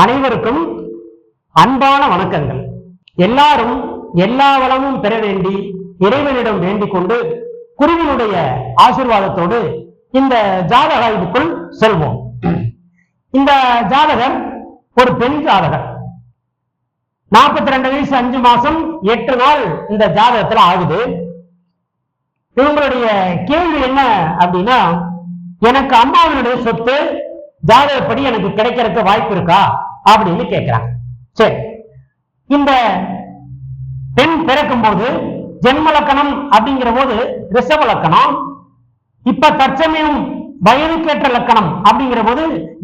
அனைவருக்கும் அன்பான வணக்கங்கள். எல்லாரும் எல்லா வளமும் பெற வேண்டி இறைவனிடம் வேண்டிக் கொண்டு குருவினுடைய ஆசீர்வாதத்தோடு இந்த ஜாதக ஆய்வுக்குள் செல்வோம். இந்த ஜாதகர் ஒரு பெண் ஜாதகர். நாற்பத்தி ரெண்டு வயசு அஞ்சு மாசம் எட்டு நாள் இந்த ஜாதகத்துல ஆகுது. இவங்களுடைய கேள்வி என்ன அப்படின்னா எனக்கு அம்மாவினுடைய சொத்து ஜாதகப்படி எனக்கு கிடைக்கிறதுக்கு வாய்ப்பு இருக்கா? அப்படின்னு கேட்கிறாங்க சரி. இந்த பெண் பிறக்கும் போது ஜென்ம லக்கணம் அப்படிங்கிற போது ரிஷப லக்கணம் இப்ப தற்சமயம் வயதுக்கேற்ற லக்கணம் அப்படிங்கிற போது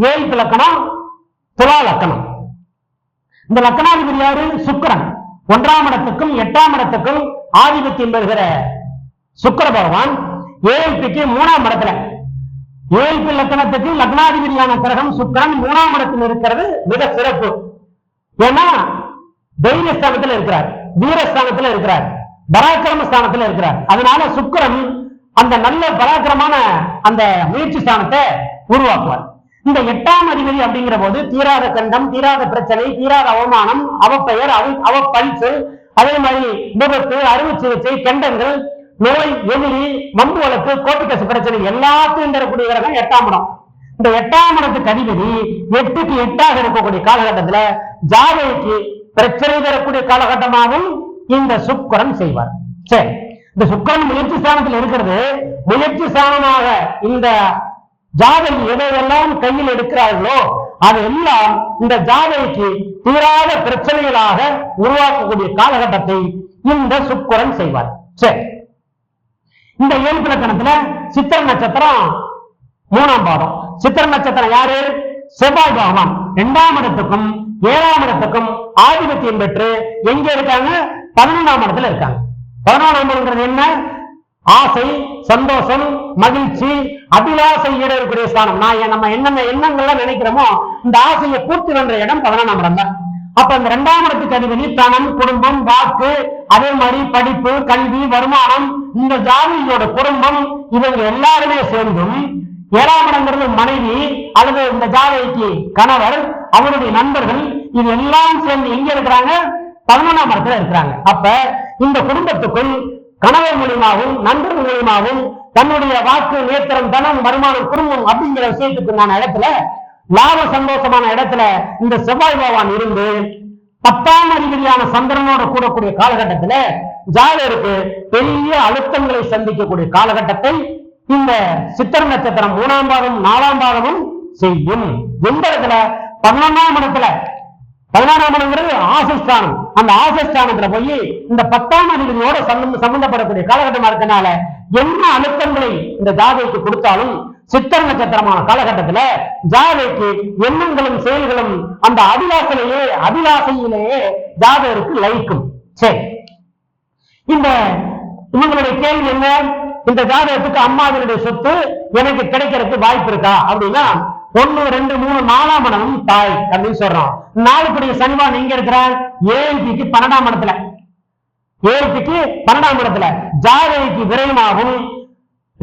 ஏழுக்கு லக்கணம் துலா லக்கணம். இந்த லக்கணாதிபதி யாரு? சுக்கரன். ஒன்றாம் இடத்துக்கும் எட்டாம் இடத்துக்கும் ஆதிபத்தியம் பெறுகிற சுக்கர பகவான் ஏஎல்பிக்கு மூணாம் இடத்துல ஏஎல்பி லக்கணத்துக்கு லக்னாதிபதியான கிரகம் சுக்கிரன் மூணாம் இடத்தில் இருக்கிறது மிக சிறப்பு. ஏன்னா தைரியஸ்தானத்துல இருக்கிறார் வீரஸ்தானத்துல இருக்கிறார் பராக்கிரம ஸ்தானத்துல இருக்கிறார். அதனால சுக்கரன் அந்த நல்ல பராக்கிரமான அந்த முயற்சி ஸ்தானத்தை உருவாக்குவார். இந்த எட்டாம் அதிபதி அப்படிங்கிற போது தீராத கண்டம் தீராத பிரச்சனை தீராத அவமானம் அவப்பெயர் அவ அவ அவப்பழிச்சு அதே மாதிரி விபத்து அறுவை சிகிச்சை கண்டங்கள் நோய் எதிரி வம்பு வழக்கு கோர்ட்டு கேஸ் பிரச்சனை எல்லாத்தையும் தரக்கூடிய கிரகம் எட்டாம் இடம். இந்த எட்டாம் இடத்துக்கு அதிபதி எட்டுக்கு எட்டாக இருக்கக்கூடிய காலகட்டத்துல ஜாதகைக்கு பிரச்சனை தரக்கூடிய காலகட்டமாகவும் இந்த சுக்கரன் செய்வார். சரி இந்த சுக்கரன் முயற்சி ஸ்தானத்தில் இருக்கிறது முயற்சி ஸ்தானமாக இந்த ஜாதகி எதையெல்லாம் கையில் எடுக்கிறார்களோ அதெல்லாம் இந்த ஜாதகிக்கு தீராத பிரச்சனைகளாக உருவாக்கக்கூடிய காலகட்டத்தை இந்த சுக்கரன் செய்வார். சரி இந்த ஏழு இலக்கணத்துல சித்திர நட்சத்திரம் மூணாம் பாதம். சித்திர நட்சத்திரம் யாரு? செவ்வாய் பகவான் இரண்டாம் இடத்துக்கும் ஏழாம் இடத்துக்கும் ஆதிபத்தியம் பெற்று எங்க இருக்காங்க? பதினொன்றாம் இடத்துல இருக்காங்க. பதினொன்றாம் இடம்ன்றது என்ன? ஆசை சந்தோஷம் மகிழ்ச்சி அபிலாசை ஈடக்கூடிய ஸ்தானம். நான் நம்ம என்னென்ன எண்ணங்கள்லாம் நினைக்கிறோமோ இந்த ஆசையை பூர்த்தி பண்ற இடம் பதினொன்றாம் இடம் தான். அப்ப அந்த இரண்டாம் இடத்துக்கு அதிபதி தனம் குடும்பம் வாக்கு அதே மாதிரி படிப்பு கல்வி வருமானம் இந்த ஜாதியோட குடும்பம் இவங்க எல்லாருமே சேர்ந்தும் ஏழாம் இடங்கிறது மனைவி அல்லது இந்த ஜாதிக்கு கணவர் அவருடைய நண்பர்கள் இது எல்லாம் சேர்ந்து எங்க இருக்கிறாங்க? பதினொன்றாம் இடத்துல இருக்கிறாங்க. அப்ப இந்த குடும்பத்துக்குள் கணவர் மூலியமாகவும் நண்பர்கள் மூலியமாகவும் தன்னுடைய வாக்கு நேத்திரம் தனம் வருமானம் குடும்பம் அப்படிங்கிற விஷயத்துக்கு நான் இடத்துல லாப சந்தோஷமான இடத்துல இந்த செவ்வாய் பகவான் இருந்து பத்தாம் அதிபதியான சந்திரனோட கூடக்கூடிய காலகட்டத்துல ஜாதகருக்கு பெரிய அழுத்தங்களை சந்திக்கக்கூடிய காலகட்டத்தை இந்த சித்திர நட்சத்திரம் மூணாம் பாகம் நாலாம் பாகமும் செய்யும். எந்த இடத்துல? பதினொன்றாம் இடத்துல. பதினாறாம் இடங்கிறது ஆசஸ்தானம். அந்த ஆசஸ்தானத்துல போய் இந்த பத்தாம் அதிபதியோட சம்பந்தப்படக்கூடிய காலகட்டமா இருக்கனால என்ன அழுத்தங்களை இந்த ஜாதகத்துக்கு கொடுத்தாலும் சித்திர நட்சத்திரமான காலகட்டத்துல ஜாதைக்கு எண்ணங்களும் செயல்களும் அந்த அபிலாசையிலேயே அபிலாசையிலேயே ஜாதகருக்கு லயிக்கும். சரி. இந்த இவங்களுடைய கேள்வி என்ன? இந்த ஜாதகத்துக்கு அம்மாவினுடைய சொத்து எனக்கு கிடைக்கிறதுக்கு வாய்ப்பு இருக்கா? அப்படின்னா ஒண்ணு ரெண்டு மூணு நாலாம் இடம் தாய் அப்படின்னு சொல்றோம் நாலுக்குடைய சனிவான் எங்க இருக்கிறார்? ஏழுக்கு பன்னெண்டாம் இடத்துல. ஏழுக்கு பன்னெண்டாம் இடத்துல. ஜாதகிக்கு விரயமாகும்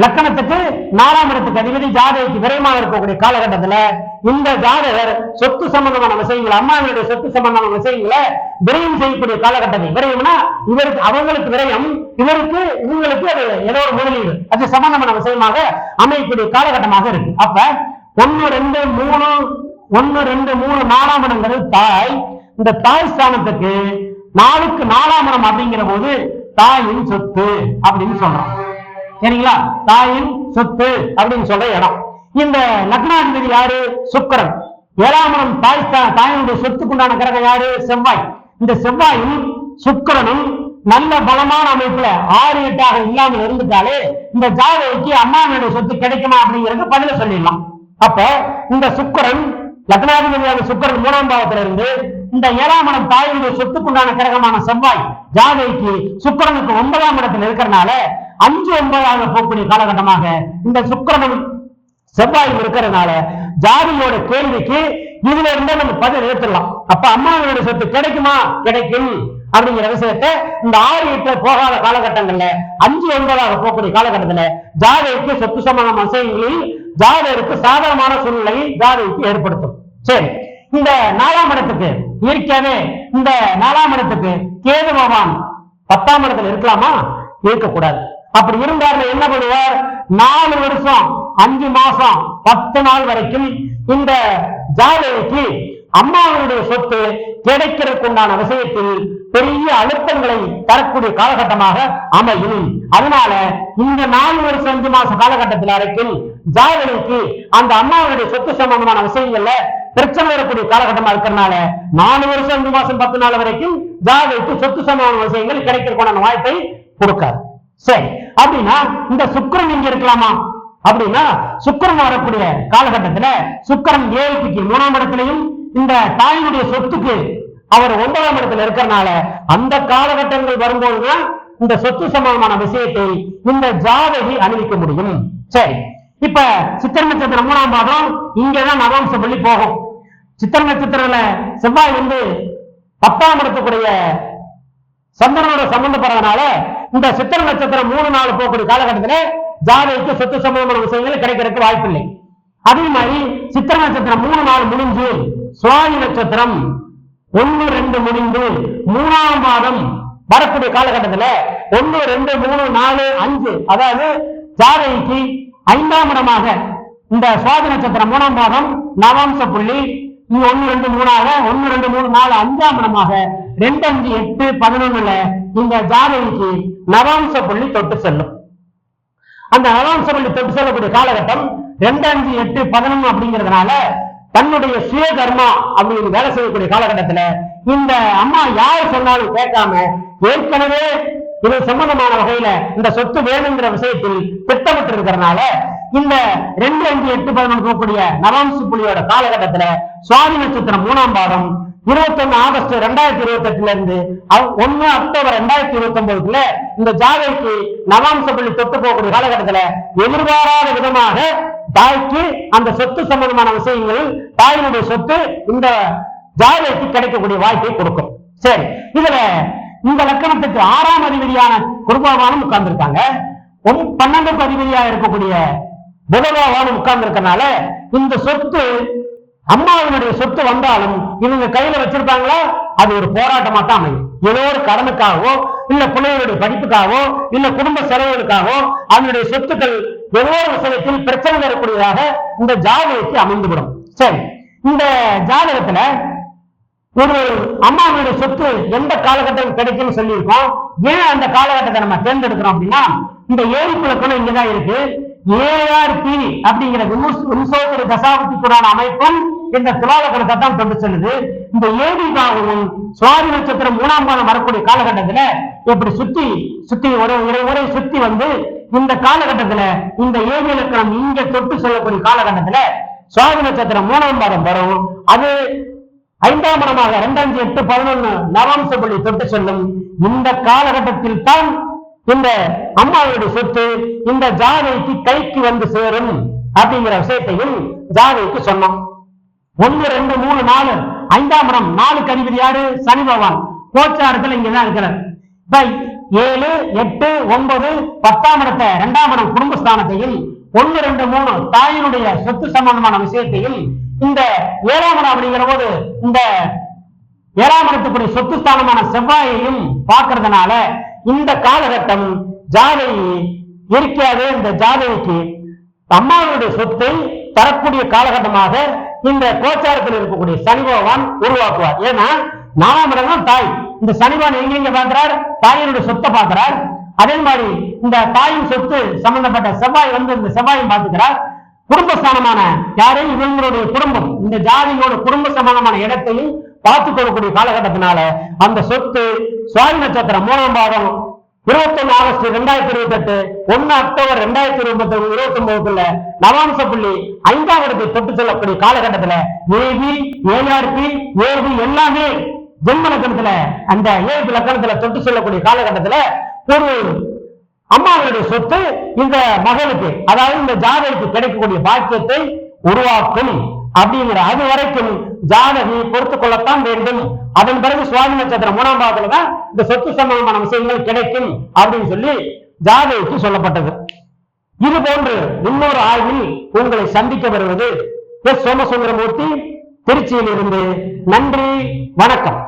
லக்கணத்துக்கு நாலாம் இடத்துக்கு அதிபதி ஜாதகத்துக்கு விரயமாக இருக்கக்கூடிய காலகட்டத்துல இந்த ஜாதகர் சொத்து சம்பந்தமான விஷயங்களை அம்மாவினுடைய சொத்து சம்பந்தமான விஷயங்களை விரயம் செய்யக்கூடிய காலகட்டத்தை விரயம்னா இவருக்கு அவங்களுக்கு விரயம் இவருக்கு இவங்களுக்கு அது ஏதோ ஒரு முதலீடு. அது சம்பந்தமான விஷயமாக அமையக்கூடிய காலகட்டமாக இருக்கு. அப்ப ஒன்னு ரெண்டு மூணு ஒன்னு ரெண்டு மூணு நாலாம் இடங்கிறது தாய். இந்த தாய் ஸ்தானத்துக்கு நாளுக்கு நாலாம் இடம் அப்படிங்கிற போது தாயின் சொத்து அப்படின்னு சொல்றோம். சரிங்களா? தாயின் சொத்து அப்படின்னு சொல்ற இடம். இந்த லக்னாதிபதி யாரு? சுக்கரன். ஏழாம் தாய் தாயினுடைய சொத்துக்குண்டான கிரகம் யாரு? செவ்வாய். இந்த செவ்வாயும் சுக்கிரனும் நல்ல பலமான அமைப்புல ஆறு எட்டாக இல்லாமல் இருந்துட்டாலே இந்த ஜாதகைக்கு அம்மாவினுடைய சொத்து கிடைக்குமா அப்படிங்கறது பதில சொல்லிடலாம். அப்ப இந்த சுக்கரன் லக்னாதிபதியான சுக்கிரன் மூணாம் பாவத்துல இருந்து இந்த ஏழாம் இடம் தாயினுடைய சொத்துக்குண்டான கிரகமான செவ்வாய் ஜாதகைக்கு சுக்கிரனுக்கு ஒன்பதாம் இடத்துல இருக்கிறனால அஞ்சு ஒன்பதாக போகக்கூடிய காலகட்டமாக இந்த சுக்கிரனும் செவ்வாயும் இருக்கிறதுனால ஜாதியோட கேள்விக்கு இதுல இருந்தே நம்ம பதில் எடுத்துடலாம். அப்ப அம்மாவோட சொத்து கிடைக்குமா? கிடைக்கும். அப்படிங்கிற விஷயத்தை இந்த ஆறு எட்டு போகாத காலகட்டங்கள்ல அஞ்சு ஒன்பதாக போகக்கூடிய காலகட்டத்துல ஜாதகைக்கு சொத்து சம்பந்தமான விஷயங்களில் ஜாதகருக்கு சாதகமான சூழ்நிலையை ஜாதகைக்கு ஏற்படுத்தும். சரி. இந்த நாலாம் இடத்துக்கு இயற்கையாவே இந்த நாலாம் இடத்துக்கு கேது பகவான் பத்தாம் இடத்துல இருக்கலாமா? இருக்கக்கூடாது. அப்படி இருந்தார் என்ன பண்ணுவார்? நாலு வருஷம் அஞ்சு மாசம் பத்து நாள் வரைக்கும் இந்த ஜாதகைக்கு அம்மாவுடைய சொத்து கிடைக்கிறதுக்கு உண்டான விஷயத்தில் பெரிய அழுத்தங்களை தரக்கூடிய காலகட்டமாக அமையும். அதனால இந்த நாலு வருஷம் அஞ்சு மாச காலகட்டத்தில் வரைக்கும் ஜாதகைக்கு அந்த அம்மாவுடைய சொத்து சம்பந்தமான விஷயங்கள்ல பிரச்சனை வரக்கூடிய காலகட்டமா இருக்கிறனால நாலு வருஷம் அஞ்சு மாசம் பத்து நாள் வரைக்கும் ஜாதகைக்கு சொத்து சம்பந்தமான விஷயங்கள் கிடைக்கிறதுக்குண்டான வாய்ப்பை கொடுக்காது. சரி அப்படின்னா இந்த சுக்கரன் இங்க இருக்கலாமா? அப்படின்னா சுக்கரன் வரக்கூடிய காலகட்டத்துல சுக்கரன் ஏழுக்கு மூணாம் இடத்திலையும் இந்த தாயினுடைய சொத்துக்கு அவர் ஒன்பதாம் இடத்துல இருக்கிறனால அந்த காலகட்டங்கள் வரும்போதுதான் இந்த சொத்து சம்பந்தமான விஷயத்தை இந்த ஜாதகி அணிவிக்க முடியும். சரி. இப்ப சித்திர நட்சத்திரம் மூணாம் பாதம் இங்கதான் நவாம்சம் பள்ளி போகும். சித்திர நட்சத்திரத்துல செவ்வாய் வந்து பத்தாம் இடத்துக்குரிய சந்திரனோட சம்பந்தப்படுறதுனால இந்த சித்திர நட்சத்திரம் மூணு நாலு போகக்கூடிய காலகட்டத்துல ஜாதகத்துக்கு சொத்து சம்பந்தமான விஷயங்கள் கிடைக்கிறதுக்கு வாய்ப்பில்லை. அதே மாதிரி சித்திர நட்சத்திரம் மூணு நாள் முடிஞ்சு சுவாமி நட்சத்திரம் ஒன்னு ரெண்டு முடிந்து மூணாம் மாதம் வரக்கூடிய காலகட்டத்துல ஒன்னு ரெண்டு மூணு நாலு அஞ்சு அதாவது ஜாதகிக்கு ஐந்தாம் இடமாக இந்த சுவாதி நட்சத்திரம் மூணாம் பாதம் நவாம்ச புள்ளி ஒன்னு ரெண்டு மூணாக ஒன்னு ரெண்டு மூணு நாலு அஞ்சாம் இடமாக ரெண்டு அஞ்சு எட்டு பதினொன்னுல இந்த ஜாதகிக்கு நவாம்ச புள்ளி தொட்டு செல்லும். அந்த நவாம்ச புள்ளி தொட்டு செல்லக்கூடிய காலகட்டம் ரெண்டு அஞ்சு எட்டு பதினொன்னு அப்படிங்கிறதுனால தன்னுடைய சுய கர்மா அப்படின்னு வேலை செய்யக்கூடிய காலகட்டத்துல இந்த அம்மா யார் சொன்னாலும் கேட்காம ஏற்கனவே இது சம்பந்தமான வகையில இந்த சொத்து வேணுங்கிற விஷயத்தில் திட்டமிட்டு இருக்கிறதுனால இந்த ரெண்டு அஞ்சு எட்டு பதினொன்று போகக்கூடிய நவாம்சு புலியோட காலகட்டத்துல சுவாமி நட்சத்திரம் மூணாம் பாதம் இருபத்தொன்னு ஆகஸ்ட் ரெண்டாயிரத்தி இருபத்தி எட்டுல இருந்து அவ- ஒண்ணு அக்டோபர் ரெண்டாயிரத்தி இருபத்தி ஒன்பதுக்குள்ள இந்த ஜாதைக்கு நவாம்ச பள்ளி தொட்டு போகக்கூடிய காலகட்டத்துல எதிர்பாராத விதமாக தாய்க்கு அந்த சொத்து சம்பந்தமான விஷயங்கள் தாயினுடைய சொத்து இந்த ஜாதைக்கு கிடைக்கக்கூடிய வாய்ப்பை கொடுக்கும். சரி இதுல இந்த லக்கணத்துக்கு ஆறாம் அதிபதியான குருபாவானும் உட்கார்ந்துருக்காங்க. பன்னெண்டு அதிபதியா இருக்கக்கூடிய புதபாவானும் உட்கார்ந்து இருக்கனால இந்த சொத்து அம்மாவினுடைய சொத்து வந்தாலும் இவங்க கையில வச்சிருப்பாங்களா அது ஒரு போராட்டமா தான் அமையும் ஏதோ ஒரு கடனுக்காகவோ இல்ல பிள்ளைகளுடைய படிப்புக்காகவோ இல்ல குடும்ப செலவுகளுக்காகவோ அவனுடைய சொத்துக்கள் ஏதோ ஒரு விஷயத்தில் பிரச்சனை வரக்கூடியதாக இந்த ஜாதகத்தை அமைந்துவிடும் சரி இந்த ஜாதகத்துல ஒரு அம்மாவுடைய சொத்து எந்த காலகட்டம் கிடைக்கும்னு சொல்லியிருக்கோம் ஏன் அந்த காலகட்டத்தை நம்ம தேர்ந்தெடுக்கிறோம் அப்படின்னா இந்த ஏழு கூட இங்கதான் இருக்கு ஏஆர்பி அப்படிங்கிற விம்சோத்திர குரான அமைப்பும் என்ற துலால தான் கொண்டு செல்லுது. இந்த ஏடி பாகமும் சுவாதி நட்சத்திரம் மூணாம் மாதம் வரக்கூடிய காலகட்டத்துல இப்படி சுத்தி சுத்தி ஒரு இறை உரை சுத்தி வந்து இந்த காலகட்டத்துல இந்த ஏடி இலக்கணம் இங்க தொட்டு சொல்லக்கூடிய காலகட்டத்துல சுவாதி நட்சத்திரம் மூணாம் பாதம் வரும். அது ஐந்தாம் இடமாக இரண்டாயிரத்தி எட்டு பதினொன்னு நவாம்ச புள்ளி தொட்டு செல்லும். இந்த காலகட்டத்தில் தான் இந்த அம்மாவுடைய சொத்து இந்த ஜாதைக்கு கைக்கு வந்து சேரும் அப்படிங்கிற விஷயத்தையும் ஜாதைக்கு சொன்னோம் ஒன்னு ரெண்டு மூணு நாலு. ஐந்தாம் இடம். நாலு அதிபதி யாரு? சனி பகவான். கோச்சாரத்துல இங்கதான் இருக்கிறார். இப்ப ஏழு எட்டு ஒன்பது பத்தாம் இடத்தை இரண்டாம் இடம் குடும்பஸ்தானத்தையும் ஒன்னு ரெண்டு மூணு தாயினுடைய சொத்து சம்பந்தமான விஷயத்தையும் இந்த ஏழாம் இடம் அப்படிங்கிற போது இந்த ஏழாம் இடத்துக்குரிய சொத்து ஸ்தானமான செவ்வாயையும் பார்க்கறதுனால இந்த காலகட்டம் ஜாதை இருக்காது இந்த ஜாதைக்கு அம்மாவுடைய சொத்தை தரக்கூடிய காலகட்டமாக இந்த கோச்சாரத்தில் இருக்கக்கூடிய சனி பகவான் உருவாக்குவார். ஏன்னா நாலாம் இடம் தாய். இந்த சனிவான் எங்க எங்க பார்க்கிறார்? தாயினுடைய சொத்தை பாக்குறார் அதே மாதிரி இந்த தாயின் சொத்து சம்பந்தப்பட்ட செவ்வாய் வந்து இந்த செவ்வாயும் பார்த்துக்கிறார். குடும்பஸ்தானமான யாரு? இவங்களுடைய குடும்பம். இந்த ஜாதியோட குடும்ப சம்பந்தமான இடத்தையும் பார்த்து கொள்ளக்கூடிய காலகட்டத்தினால அந்த சொத்து சுவாமி நட்சத்திரம் மூணாம் பாகம் இருபத்தொன்னு ஆகஸ்ட் ரெண்டாயிரத்தி இருபத்தி எட்டு ஒன்னு அக்டோபர் ரெண்டாயிரத்தி இருபத்தி எட்டு இருபத்தி ஒன்பதுக்குள்ள நவாம்ச புள்ளி ஐந்தாம் இடத்தை தொட்டு செல்லக்கூடிய காலகட்டத்துல ஏபி ஏஆர்பி ஏபி எல்லாமே ஜென்ம லக்கணத்துல அந்த ஏழு லக்கணத்துல தொட்டு செல்லக்கூடிய காலகட்டத்துல ஒரு அம்மாவுடைய சொத்து இந்த மகளுக்கு அதாவது இந்த ஜாதகத்துக்கு கிடைக்கக்கூடிய பாக்கியத்தை உருவாக்கும். அப்படிங்கிற அது வரைக்கும் ஜாதகி பொறுத்துக் கொள்ளத்தான் வேண்டும். அதன் பிறகு சுவாமி நட்சத்திரம் மூணாம் பாகத்துலதான் இந்த சொத்து சம்பந்தமான விஷயங்கள் கிடைக்கும் அப்படின்னு சொல்லி ஜாதகிக்கு சொல்லப்பட்டது. இது போன்று இன்னொரு ஆய்வில் உங்களை சந்திக்க வருவது எஸ் சோமசுந்தரமூர்த்தி திருச்சியிலிருந்து. நன்றி வணக்கம்.